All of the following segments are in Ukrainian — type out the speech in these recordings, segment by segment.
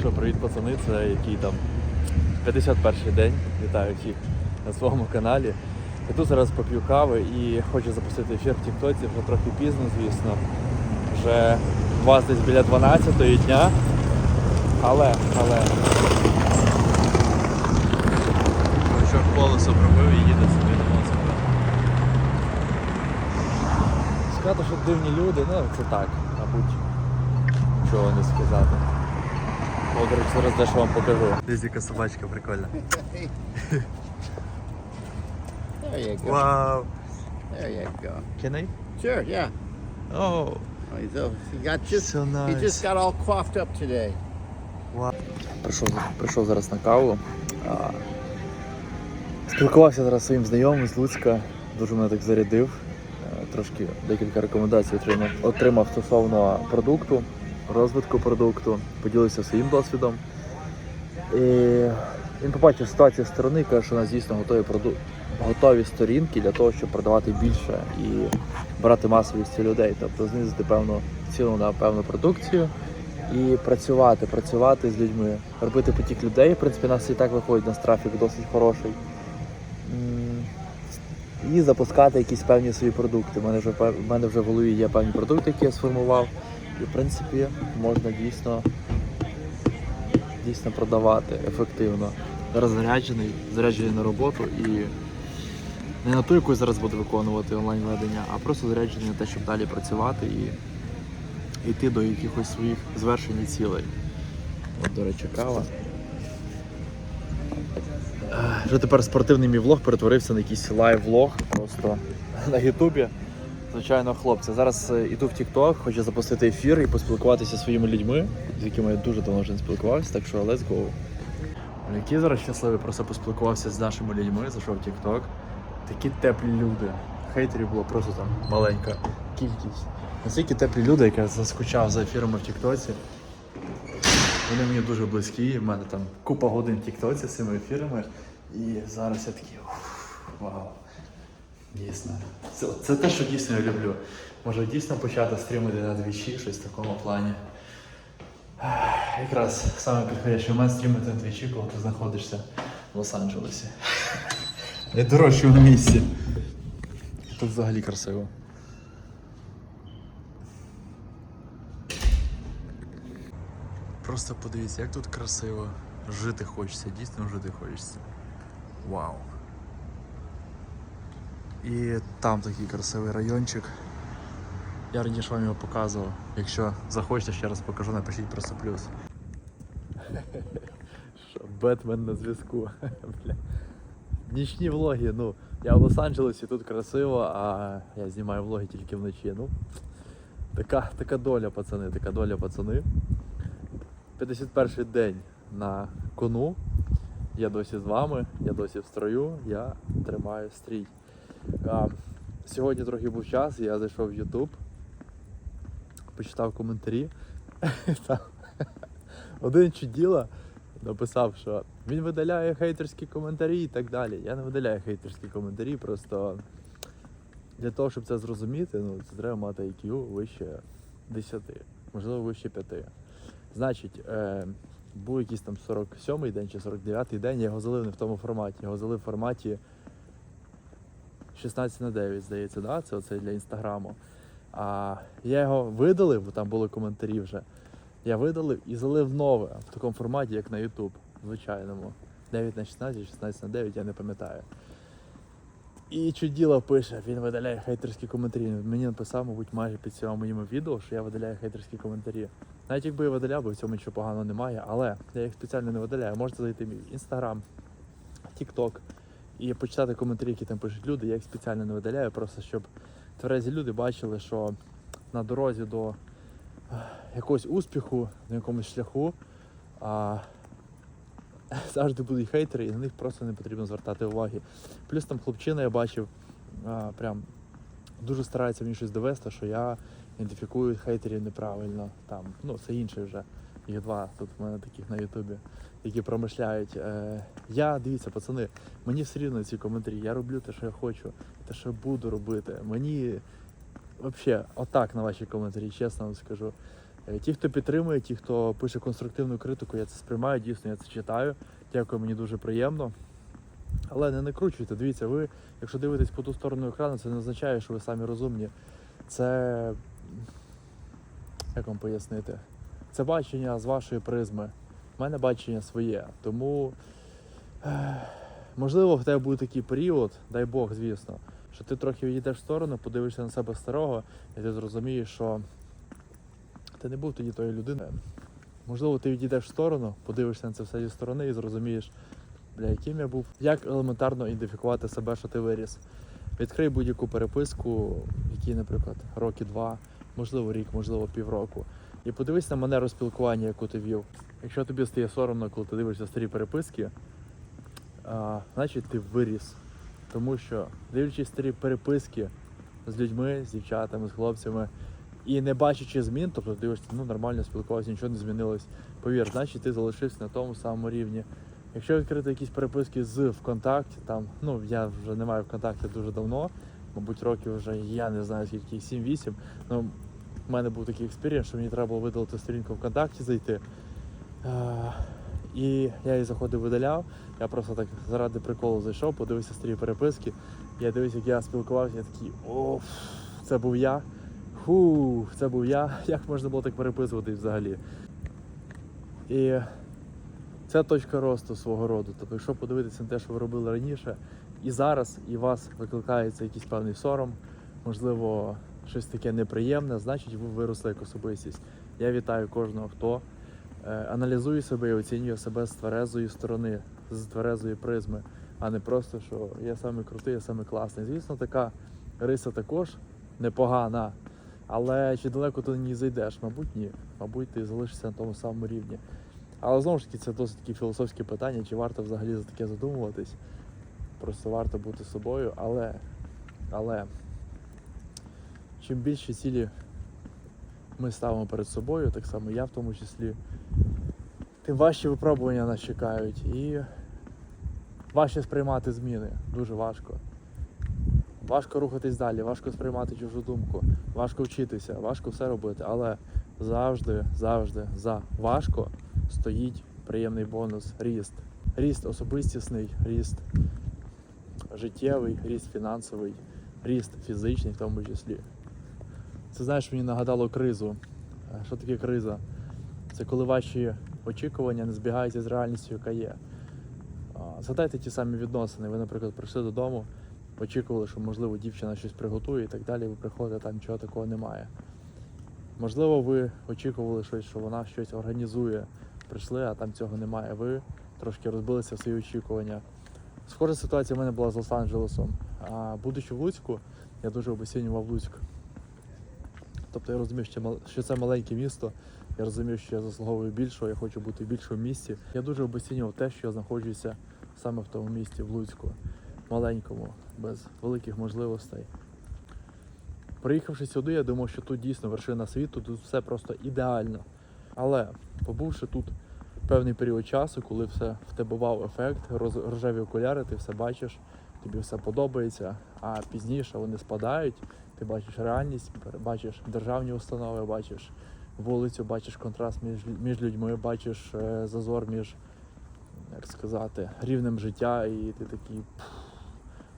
Що, привіт, пацани, це який там 51-й день. Вітаю всіх на своєму каналі. Я тут зараз поп'ю кави і хочу запустити ефір в Тіктоці, вже трохи пізно, звісно. Вже у вас десь біля 12-ї дня. Але, але. Що колесо пробив і їде собі на велосипеді. Сказати, що дивні люди, ну це так, мабуть, нічого не сказати. О, до зараз дещо вам покажу. Десь яка собачка прикольна. There you go. Вау! There you go. Can I? Sure, yeah. Oh, Oh, he's, he got just so he nice. just got all coughed up today. Прийшов, прийшов зараз на каву. А, спілкувався зараз зі своїм знайомим з Луцька, дуже мене так зарядив. Е, Трошки декілька рекомендацій отримав, отримав стосовно продукту, розвитку продукту, поділився своїм досвідом. І він побачив ситуацію сторони, каже, що у нас дійсно готові проду... готові сторінки для того, щоб продавати більше і брати масовість людей, тобто знизити певну ціну на певну продукцію і працювати, працювати з людьми, робити потік людей. В принципі, нас і так виходить на трафік досить хороший. І запускати якісь певні свої продукти. У мене вже в мене вже в голові є певні продукти, які я сформував. І в принципі можна дійсно, дійсно продавати ефективно. Зараз заряджений, заряджений на роботу і не на ту, яку зараз буду виконувати онлайн-ведення, а просто заряджений на те, щоб далі працювати і йти до якихось своїх звершень і цілей. От, до речі, кава. Е, Вже тепер спортивний мій влог перетворився на якийсь лайв-влог просто на Ютубі. Звичайно, хлопці. Зараз е, іду в TikTok, хочу запустити ефір і поспілкуватися зі своїми людьми, з якими я дуже давно вже не спілкувався, так що let's go. Який зараз щасливий, просто поспілкувався з нашими людьми, зайшов в TikTok. Такі теплі люди. Хейтерів було просто там маленька кількість. Настільки теплі люди, як я заскучав за ефірами в Тіктоці. Вони мені дуже близькі, в мене там купа годин в Тіктоці з цими ефірами. І зараз я такий вау. Дійсно. Це, це те, що дійсно я люблю. Може дійсно почати стрімити на двічі, щось в такому плані. Якраз саме підходящий момент стрімити на двічі, коли ти знаходишся в Лос-Анджелесі. Найдорожчому місці. Тут взагалі красиво. Просто подивіться, як тут красиво. Жити хочеться, дійсно жити хочеться. Вау. І там такий красивий райончик. Я раніше вам його показував. Якщо захочете, ще раз покажу, напишіть просто плюс. Що, Бетмен на зв'язку. Нічні влоги, ну, я в Лос-Анджелесі, тут красиво, а я знімаю влоги тільки вночі. Ну, така, така доля, пацани, така доля, пацани. 51 день на кону. Я досі з вами, я досі в строю, я тримаю стрій. Сьогодні трохи був час, я зайшов в YouTube, почитав коментарі. Один чуділа написав, що він видаляє хейтерські коментарі і так далі. Я не видаляю хейтерські коментарі, просто для того, щоб це зрозуміти, ну, це треба мати IQ вище 10, можливо, вище 5. Значить, е, був якийсь там 47-й день чи 49-й день, я його залив не в тому форматі. Його залив в форматі 16 на 9, здається, да? це оце для інстаграму. А я його видалив, бо там були коментарі вже. Я видалив і залив нове в такому форматі, як на YouTube, звичайному. 9 на 16, 16 на 9, я не пам'ятаю. І чуділо пише, він видаляє хейтерські коментарі. Мені написав, мабуть, майже під цього моїми відео, що я видаляю хейтерські коментарі. Навіть якби я видаляв, бо в цьому нічого поганого немає, але я їх спеціально не видаляю. Можете зайти в мій інстаграм, тікток і почитати коментарі, які там пишуть люди. Я їх спеціально не видаляю, просто щоб тверезі люди бачили, що на дорозі до якогось успіху, на якомусь шляху. А, завжди будуть хейтери, і на них просто не потрібно звертати уваги. Плюс там хлопчина я бачив, а, прям дуже старається мені щось довести, що я ідентифікую хейтерів неправильно. Там, ну, це інший вже. Їх два тут в мене таких на Ютубі, які промишляють. Е, я, дивіться, пацани, мені все рівно ці коментарі. Я роблю те, що я хочу, те, що буду робити. Мені взагалі отак на ваші коментарі, чесно вам скажу. Е, Ті, хто підтримує, ті, хто пише конструктивну критику, я це сприймаю, дійсно, я це читаю. Дякую, мені дуже приємно. Але не накручуйте. Дивіться, ви, якщо дивитесь по ту сторону екрану, це не означає, що ви самі розумні. Це. Як вам пояснити? Це бачення з вашої призми. У мене бачення своє. Тому, можливо, в тебе буде такий період, дай Бог, звісно, що ти трохи відійдеш в сторону, подивишся на себе старого, і ти зрозумієш, що ти не був тоді тою людиною. Можливо, ти відійдеш в сторону, подивишся на це все зі сторони і зрозумієш, бля, яким я був, як елементарно ідентифікувати себе, що ти виріс. Відкрий будь-яку переписку, які, наприклад, роки два, можливо, рік, можливо, півроку. І подивись на манеру спілкування, яку ти вів. Якщо тобі стає соромно, коли ти дивишся старі переписки, а, значить ти виріс. Тому що, дивлячись старі переписки з людьми, з дівчатами, з хлопцями, і не бачачи змін, тобто дивишся, ну нормально спілкувався, нічого не змінилось. Повір, значить ти залишився на тому самому рівні. Якщо відкрити якісь переписки з ВКонтакті, там, ну я вже не маю ВКонтакті дуже давно, мабуть, років вже я не знаю скільки 7-8. Ну, в мене був такий експірієнс, що мені треба було видалити сторінку ВКонтакті зайти. І я її заходив, видаляв. Я просто так заради приколу зайшов, подивився старі переписки. Я дивився, як я спілкувався, я такий, оф, це був я. Фу, це був я. Як можна було так переписуватись взагалі? І це точка росту свого роду. Тобто, якщо подивитися на те, що ви робили раніше, і зараз, і у вас викликається якийсь певний сором, можливо, щось таке неприємне, значить ви виросли як особистість. Я вітаю кожного, хто е, аналізує себе і оцінює себе з тверезої сторони, з тверезої призми, а не просто, що я саме крутий, я саме класний. Звісно, така риса також непогана. Але чи далеко ти ній зайдеш? Мабуть, ні. Мабуть, ти залишишся на тому самому рівні. Але знову ж таки, це досить такі філософські питання, чи варто взагалі за таке задумуватись. Просто варто бути собою, але, але чим більше цілі ми ставимо перед собою, так само я в тому числі, тим важчі випробування нас чекають. І важче сприймати зміни. Дуже важко. Важко рухатись далі, важко сприймати чужу думку, важко вчитися, важко все робити, але завжди, завжди за важко стоїть приємний бонус ріст. Ріст особистісний, ріст життєвий, ріст фінансовий, ріст фізичний в тому числі. Це знаєш, мені нагадало кризу. Е, Що таке криза? Це коли ваші очікування не збігаються з реальністю, яка є. Згадайте ті самі відносини. Ви, наприклад, прийшли додому, очікували, що можливо дівчина щось приготує і так далі. Ви приходите, там нічого такого немає. Можливо, ви очікували щось, що вона щось організує. Прийшли, а там цього немає. Ви трошки розбилися в свої очікування. Схожа ситуація в мене була з Лос-Анджелесом. А будучи в Луцьку, я дуже обесцінював Луцьк. Тобто я розумів, що це маленьке місто, я розумів, що я заслуговую більшого, я хочу бути в більшому місті. Я дуже обесцінював те, що я знаходжуся саме в тому місті, в Луцьку, маленькому, без великих можливостей. Приїхавши сюди, я думав, що тут дійсно вершина світу, тут все просто ідеально. Але побувши тут певний період часу, коли все в тебе вау ефект, роз- рожеві окуляри, ти все бачиш, тобі все подобається, а пізніше вони спадають, ти бачиш реальність, бачиш державні установи, бачиш вулицю, бачиш контраст між, між людьми, бачиш е, зазор між, як сказати, рівнем життя, і ти такий.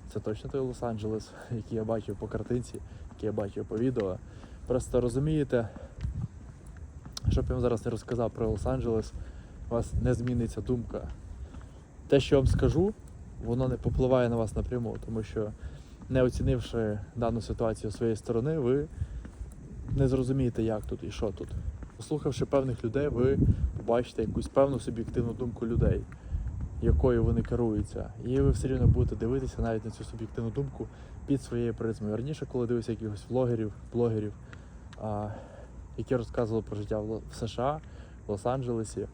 Це точно той Лос-Анджелес, який я бачив по картинці, який я бачив по відео. Просто розумієте, щоб я вам зараз не розказав про Лос-Анджелес, у вас не зміниться думка. Те, що я вам скажу, воно не попливає на вас напряму, тому що не оцінивши дану ситуацію своєї сторони, ви не зрозумієте, як тут і що тут. Послухавши певних людей, ви побачите якусь певну суб'єктивну думку людей, якою вони керуються. І ви все рівно будете дивитися навіть на цю суб'єктивну думку під своєю призмою. Раніше, коли дивився якихось влогерів, блогерів, а, які розказували про життя в США, в Лос-Анджелесі,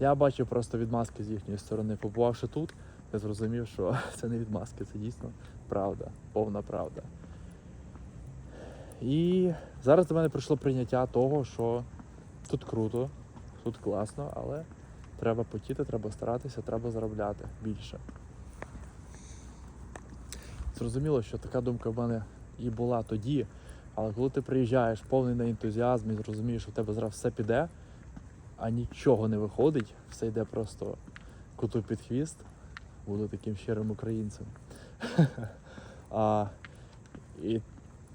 я бачив просто відмазки з їхньої сторони. Побувавши тут, я зрозумів, що це не відмазки, це дійсно правда, повна правда. І зараз до мене прийшло прийняття того, що тут круто, тут класно, але треба потіти, треба старатися, треба заробляти більше. Зрозуміло, що така думка в мене і була тоді, Але коли ти приїжджаєш повний на ентузіазм і розумієш, що в тебе зараз все піде, а нічого не виходить, все йде просто куту під хвіст, буду таким щирим українцем. а, і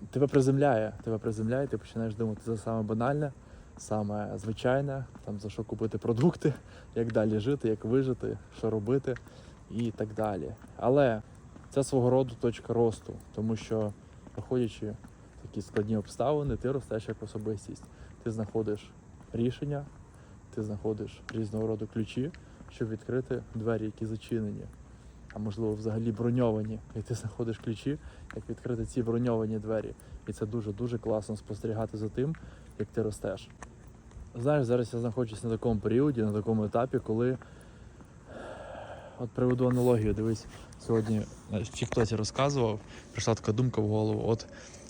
тебе приземляє, тебе приземляє, ти починаєш думати за саме банальне, саме звичайне, там за що купити продукти, як далі жити, як вижити, що робити і так далі. Але це свого роду точка росту, тому що, проходячи такі складні обставини, ти ростеш як особистість. Ти знаходиш рішення, ти знаходиш різного роду ключі, щоб відкрити двері, які зачинені, а можливо взагалі броньовані. І ти знаходиш ключі, як відкрити ці броньовані двері. І це дуже-дуже класно спостерігати за тим, як ти ростеш. Знаєш, зараз я знаходжусь на такому періоді, на такому етапі, коли от приведу аналогію, дивись, сьогодні е, в Тіктоці розказував, прийшла така думка в голову. От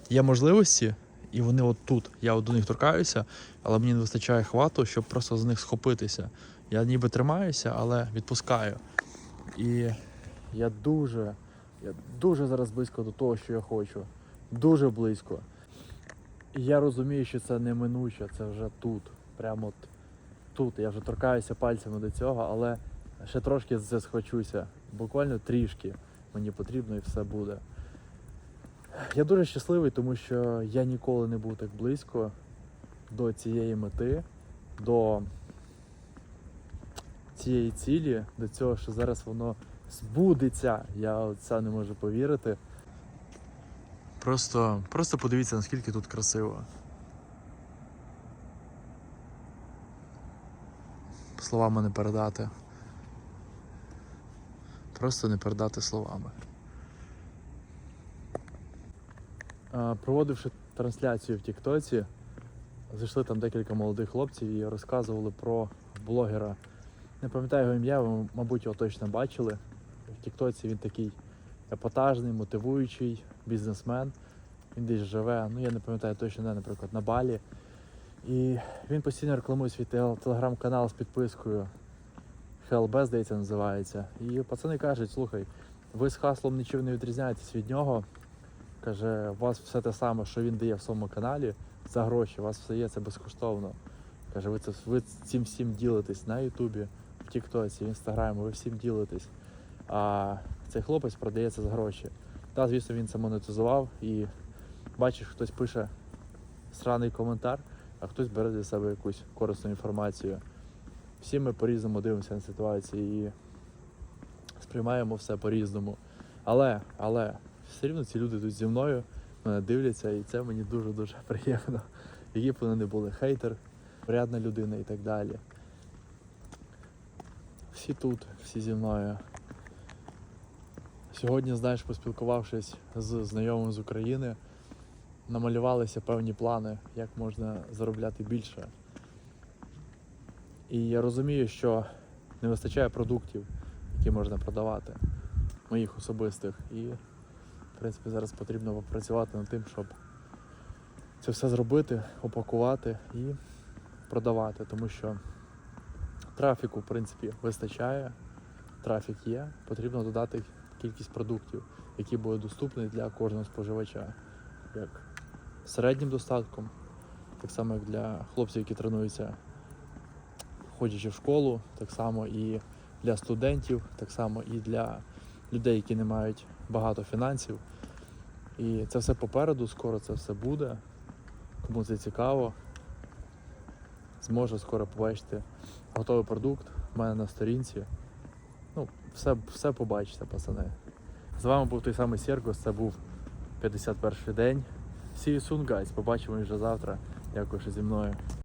є можливості, і вони от тут. Я от до них торкаюся, але мені не вистачає хвату, щоб просто з них схопитися. Я ніби тримаюся, але відпускаю. І я дуже, я дуже зараз близько до того, що я хочу. Дуже близько. І я розумію, що це неминуче, це вже тут. Прямо от тут. Я вже торкаюся пальцями до цього, але ще трошки це схочуся. Буквально трішки мені потрібно і все буде. Я дуже щасливий, тому що я ніколи не був так близько до цієї мети, до цієї цілі, до цього, що зараз воно збудеться. Я от це не можу повірити. Просто, просто подивіться, наскільки тут красиво. Словами не передати. Просто не передати словами. Проводивши трансляцію в Тіктоці, зайшли там декілька молодих хлопців і розказували про блогера. Не пам'ятаю його ім'я, ви, мабуть, його точно бачили. В Тіктоці він такий епатажний, мотивуючий бізнесмен. Він десь живе, ну я не пам'ятаю точно, де, наприклад, на Балі. І він постійно рекламує свій телеграм-канал з підпискою. HLB, здається, називається. І пацани кажуть, слухай, ви з хаслом нічим не відрізняєтесь від нього. Каже, у вас все те саме, що він дає в своєму каналі за гроші, у вас все є це безкоштовно. Каже, ви, це, ви цим всім ділитесь на Ютубі, в Тіктоці, в Інстаграмі, ви всім ділитесь. А цей хлопець продається за гроші. Та, звісно, він це монетизував і бачиш, хтось пише сраний коментар, а хтось бере для себе якусь корисну інформацію. Всі ми по-різному дивимося на ситуацію і сприймаємо все по-різному. Але, але все рівно ці люди тут зі мною, мене дивляться, і це мені дуже-дуже приємно. Які б вони не були хейтер, порядна людина і так далі. Всі тут, всі зі мною. Сьогодні, знаєш, поспілкувавшись з знайомим з України, намалювалися певні плани, як можна заробляти більше. І я розумію, що не вистачає продуктів, які можна продавати, моїх особистих. І, в принципі, зараз потрібно попрацювати над тим, щоб це все зробити, упакувати і продавати, тому що трафіку, в принципі, вистачає, трафік є, потрібно додати кількість продуктів, які будуть доступні для кожного споживача, як середнім достатком, так само як для хлопців, які тренуються, ходячи в школу, так само і для студентів, так само і для людей, які не мають багато фінансів. І це все попереду, скоро це все буде. Кому це цікаво, зможе скоро побачити готовий продукт в мене на сторінці. Ну, все, все побачите, пацани. З вами був той самий Сергос, це був 51 день. See you. Побачимо вже завтра. Що зі мною.